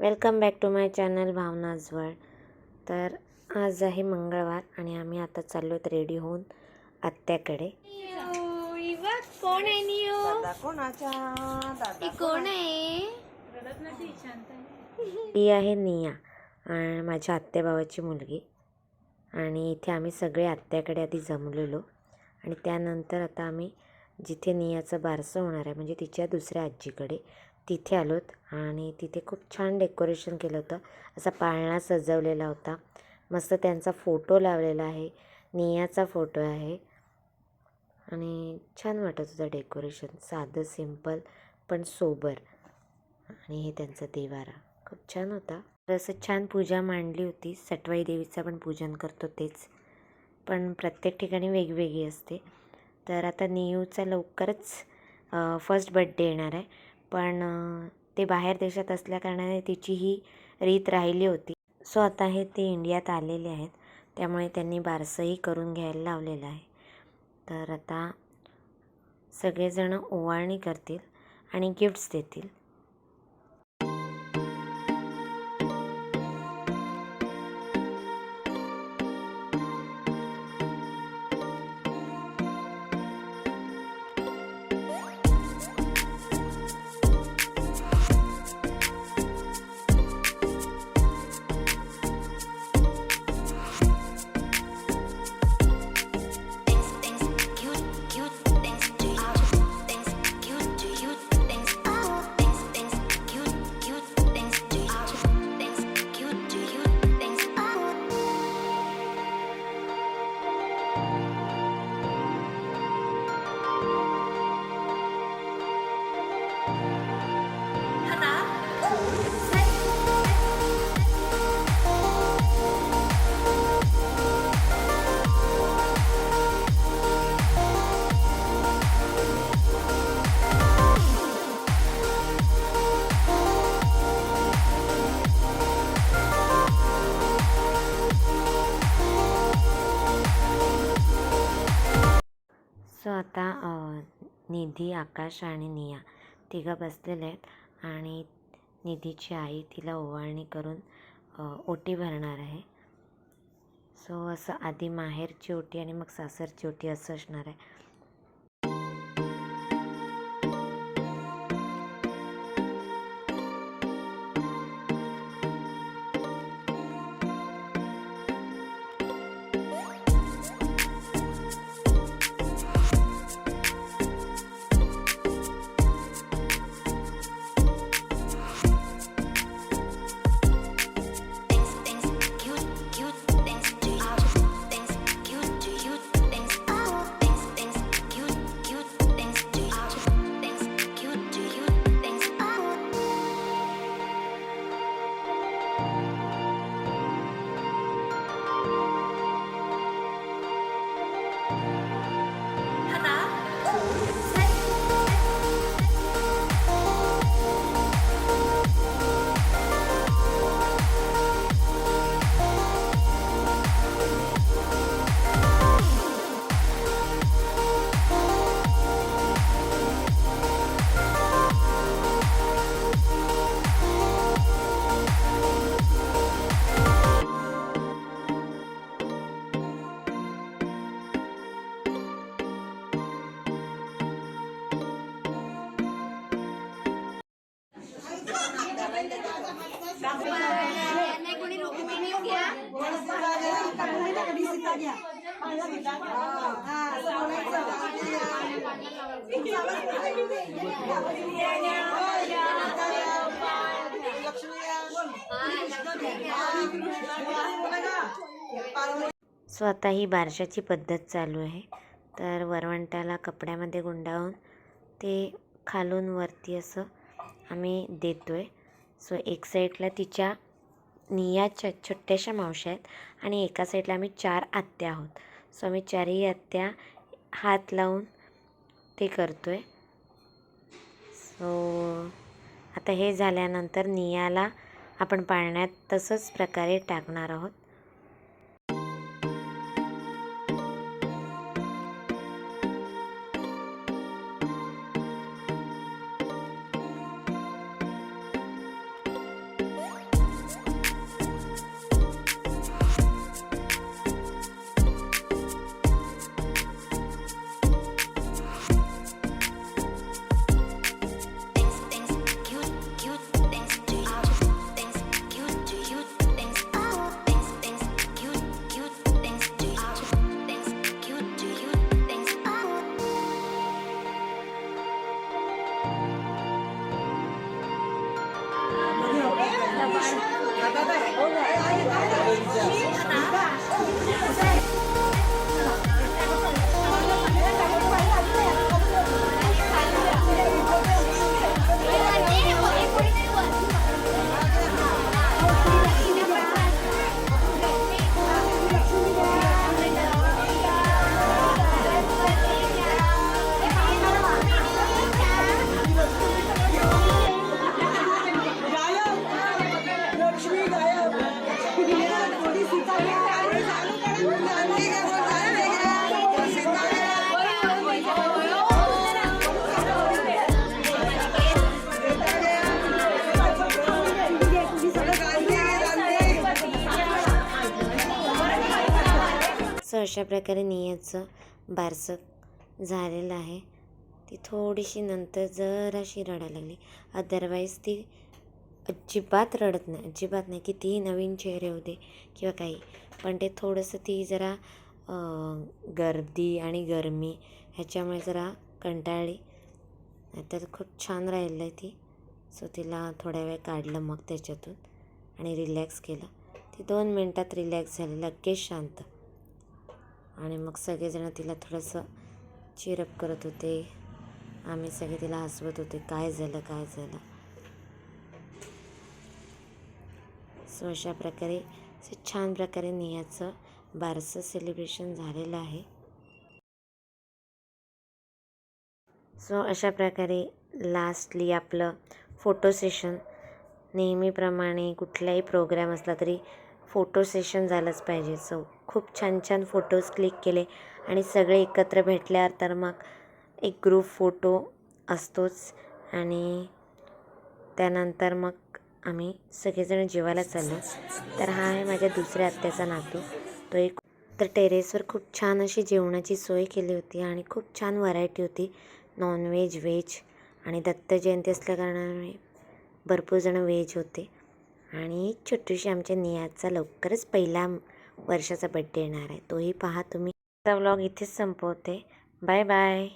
Welcome back to my channel Bhavna's world. तर आज आहे मंगळवार आणि आम्ही आता चाललो आहेत रेडी होऊन आत्याकडे. कोण आहे नियो दादा कोणाच्या? दादा कोण आहे? ही आहे निया आणि माझ्या आत्याभावाची मुलगी. आणि इथे आम्ही सगळे आत्याकडे आधी जमलेलो. आणि त्यानंतर आता आम्ही जिथे नियाचं बारसं होणार आहे म्हणजे तिच्या दुसऱ्या आजीकडे तिथे आलोत आणि तिथे खूप छान डेकोरेशन केलं होतं. असा पाळणा सजवलेला होता. मस्त त्यांचा फोटो लावलेला आहे. नियाचा फोटो आहे. आणि छान वाटत होतं डेकोरेशन. साधं सिंपल पण सोबर. आणि हे त्यांचा देवारा. खूप छान होता. तर असं छान पूजा मांडली होती. सटवाई देवीचं पण पूजन करतो तेच. पण प्रत्येक ठिकाणी वेगवेगळी असते. तर आता नियूचा लवकरच फर्स्ट बड्डे येणार आहे. पण ते बाहेर देशात असल्याकारणाने तिची ही रीत राहिली होती. सो आता हे ते इंडियात आलेले आहेत. त्यामुळे त्यांनी बारसंही करून घ्यायला लावलेलं आहे. तर आता सगळेजणं ओवाळणी करतील आणि गिफ्ट्स देतील. निधी आकाश आणि निया तिघं बसलेले आहेत आणि निधीची आई तिला ओवाळणी करून ओटी भरणार आहे. सो असं आधी माहेरची ओटी आणि मग सासरची ओटी असं असणार आहे. स्वतः ही बारशाची पद्धत चालू आहे. तर वरवंटाला कपड्यामध्ये गुंडाळून ते खालून वरती असं आम्ही देतो आहे सो एक साईडला तिच्या नियाच्या छोट्याशा मावश्या आहेत आणि एका साईडला आम्ही चार आत्या आहोत. सो आम्ही चारही आत्या हात लावून ते करतो आहे सो आता हे झाल्यानंतर नियाला आपण पाळण्यात तसंच प्रकारे टाकणार आहोत. 拜拜，拜拜，好嘞，哎，阿姨，拜拜，行，你拿吧，拜拜。अशा प्रकारे नियाचं बारसं झालेलं आहे. ती थोडीशी नंतर जराशी रडायला लागली. अदरवाईज ती अजिबात रडत नाही अजिबात नाही कितीही नवीन चेहरे होते किंवा काही. पण ते थोडंसं ती जरा गर्दी आणि गरमी ह्याच्यामुळे जरा कंटाळली. तर खूप छान राहिलं आहे ती. सो तिला थोड्या वेळ काढलं मग त्याच्यातून आणि रिलॅक्स केलं. ती दोन मिनटात रिलॅक्स झाली लगेच शांत. आणि मग सगळेजण तिला थोडंसं चिरअप करत होते. आम्ही सगळे तिला हसवत होते. काय झालं काय झालं? सो अशा प्रकारे छान प्रकारे नियाचं बारसं सेलिब्रेशन झालेलं आहे. सो अशा प्रकारे लास्टली आपलं फोटो सेशन नेहमीप्रमाणे कुठलाही प्रोग्राम असला तरी फोटो सेशन झालंच पाहिजे. सो खूप छान छान फोटोज क्लिक केले आणि सगळे एकत्र भेटल्यावर तर मग एक ग्रुप फोटो असतोच आणि त्यानंतर मग आम्ही सगळेजण जेवायला चाललो. तर हा आहे माझ्या दुसऱ्या आत्याचा नातू. तो एक तर टेरेसवर खूप छान अशी जेवणाची सोय केली होती आणि खूप छान व्हरायटी होती. नॉनव्हेज व्हेज आणि दत्त जयंती असल्याकारणाने भरपूर जण व्हेज होते. आणि छोटीशी आमच्या नियाचा लवकरच पहिला वर्षाचा बड्डे येणार आहे. तोही पहा तुम्ही. व्लॉग इथेच संपवते. Bye bye